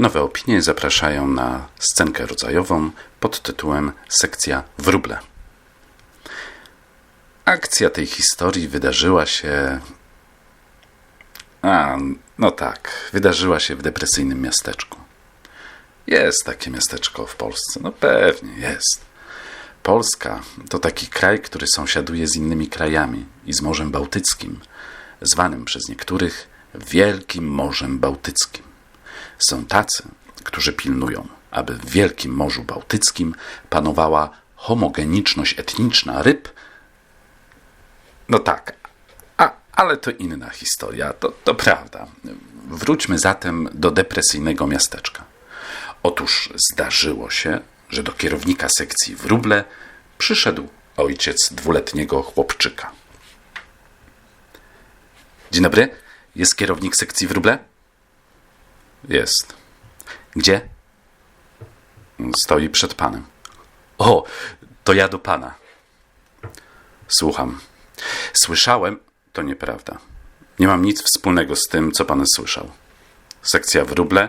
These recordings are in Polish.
Nowe opinie zapraszają na scenkę rodzajową pod tytułem Sekcja wróble. Akcja tej historii wydarzyła się. A, no tak, wydarzyła się w depresyjnym miasteczku. Jest takie miasteczko w Polsce, no pewnie jest. Polska to taki kraj, który sąsiaduje z innymi krajami i z Morzem Bałtyckim, zwanym przez niektórych Wielkim Morzem Bałtyckim. Są tacy, którzy pilnują, aby w Wielkim Morzu Bałtyckim panowała homogeniczność etniczna ryb. No tak, a, ale to inna historia, to, to prawda. Wróćmy zatem do depresyjnego miasteczka. Otóż zdarzyło się, że do kierownika sekcji wróble przyszedł ojciec dwuletniego chłopczyka. Dzień dobry, jest kierownik sekcji wróble? Jest. Gdzie? Stoi przed panem. O, to ja do pana. Słucham. Słyszałem, to nieprawda. Nie mam nic wspólnego z tym, co pan słyszał. Sekcja wróble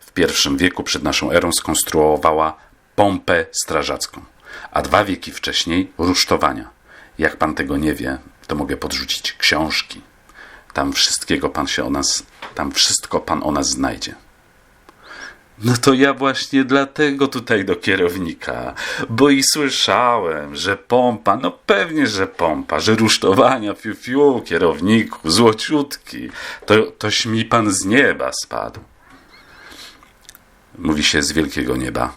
w pierwszym wieku przed naszą erą skonstruowała pompę strażacką, a dwa wieki wcześniej rusztowania. Jak pan tego nie wie, to mogę podrzucić książki. Tam wszystkiego pan się o nas, tam wszystko pan o nas znajdzie. No to ja właśnie dlatego tutaj do kierownika, bo i słyszałem, że pompa, no pewnie, że pompa, że rusztowania, fiu, fiu, kierowniku, złociutki, to, toś mi pan z nieba spadł. Mówi się z wielkiego nieba.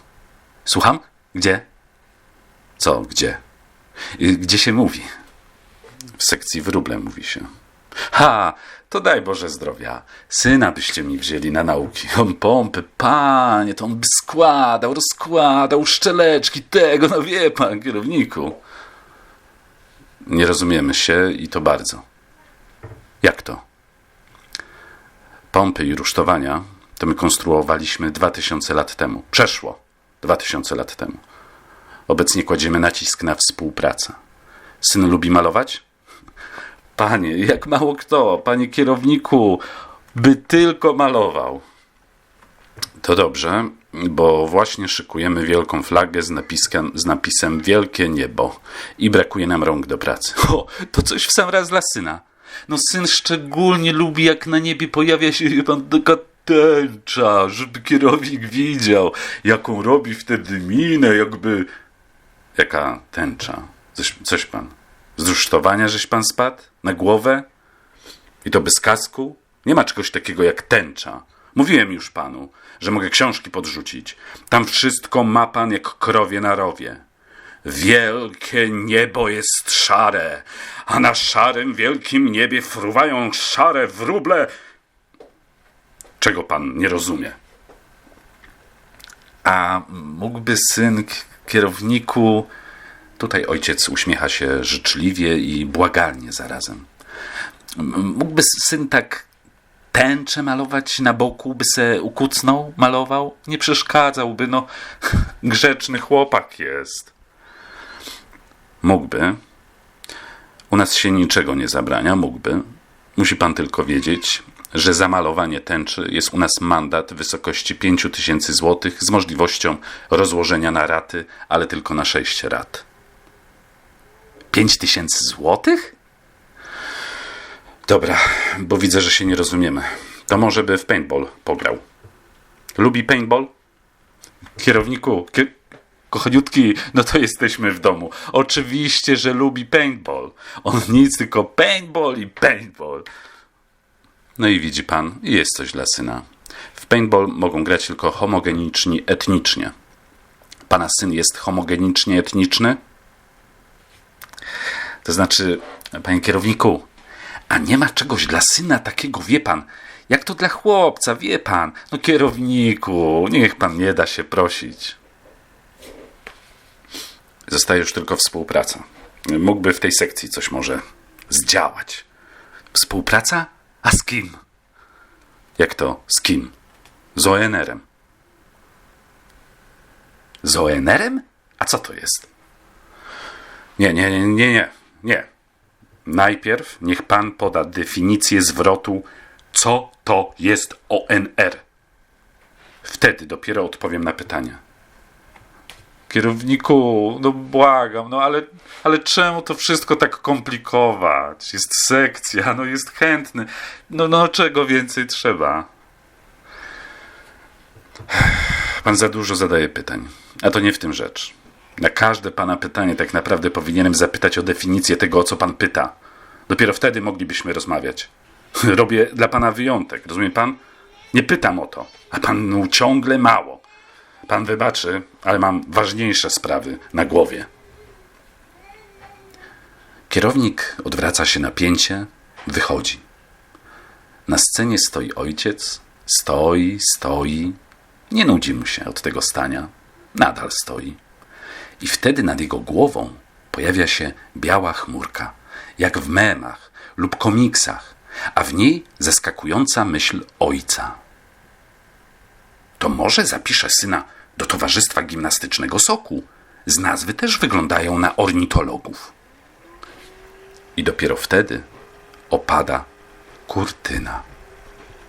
Słucham? Gdzie? Co, gdzie? Y, Gdzie się mówi? W sekcji wróble mówi się. Ha, to daj Boże zdrowia. Syna byście mi wzięli na nauki. On pompy, panie, to on by składał, rozkładał szczeleczki tego, no wie pan, kierowniku. Nie rozumiemy się i to bardzo. Jak to? Pompy i rusztowania to my konstruowaliśmy 2000 lat temu. Przeszło 2000 lat temu. Obecnie kładziemy nacisk na współpracę. Syn lubi malować? Panie, jak mało kto, panie kierowniku, by tylko malował. To dobrze, bo właśnie szykujemy wielką flagę z, napiskiem, z napisem Wielkie Niebo i brakuje nam rąk do pracy. O, to coś w sam raz dla syna. No syn szczególnie lubi, jak na niebie pojawia się pan taka tęcza, żeby kierownik widział, jaką robi wtedy minę, jakby... Jaka tęcza? Coś, coś pan... Z rusztowania żeś pan spadł? Na głowę? I to bez kasku? Nie ma czegoś takiego jak tęcza. Mówiłem już panu, że mogę książki podrzucić. Tam wszystko ma pan jak krowie na rowie. Wielkie niebo jest szare, a na szarym wielkim niebie fruwają szare wróble. Czego pan nie rozumie? A mógłby syn kierowniku. Tutaj ojciec uśmiecha się życzliwie i błagalnie zarazem. Mógłby syn tak tęczę malować na boku, by se ukucnął, malował? Nie przeszkadzałby, no grzeczny chłopak jest. Mógłby. U nas się niczego nie zabrania, mógłby. Musi pan tylko wiedzieć, że za malowanie tęczy jest u nas mandat w wysokości 5 tysięcy złotych z możliwością rozłożenia na raty, ale tylko na 6 rat. 5 tysięcy złotych? Dobra, bo widzę, że się nie rozumiemy. To może by w paintball pograł. Lubi paintball? Kierowniku, kier... kochaniutki, no to jesteśmy w domu. Oczywiście, że lubi paintball. On nic, tylko paintball i paintball. No i widzi pan, jest coś dla syna. W paintball mogą grać tylko homogeniczni etnicznie. Pana syn jest homogenicznie etniczny? To znaczy, panie kierowniku, a nie ma czegoś dla syna takiego, wie pan, jak to dla chłopca, wie pan. No kierowniku, niech pan nie da się prosić. Zostaje już tylko współpraca. Mógłby w tej sekcji coś może zdziałać. Współpraca? A z kim? Jak to? Z kim? Z ONR-em. Z ONR-em? A co to jest? Nie, nie, nie, nie, nie, nie. Najpierw niech pan poda definicję zwrotu, co to jest ONR. Wtedy dopiero odpowiem na pytania. Kierowniku, no błagam, no ale, ale czemu to wszystko tak komplikować? Jest sekcja, no jest chętny. No, no czego więcej trzeba? Pan za dużo zadaje pytań, a to nie w tym rzecz. Na każde pana pytanie tak naprawdę powinienem zapytać o definicję tego, o co pan pyta. Dopiero wtedy moglibyśmy rozmawiać. Robię dla pana wyjątek, rozumie pan? Nie pytam o to, a panu ciągle mało. Pan wybaczy, ale mam ważniejsze sprawy na głowie. Kierownik odwraca się na pięcie, wychodzi. Na scenie stoi ojciec, stoi, stoi. Nie nudzi mu się od tego stania, nadal stoi. I wtedy nad jego głową pojawia się biała chmurka, jak w memach lub komiksach, a w niej zaskakująca myśl ojca. To może zapiszę syna do Towarzystwa Gimnastycznego Soku. Z nazwy też wyglądają na ornitologów. I dopiero wtedy opada kurtyna.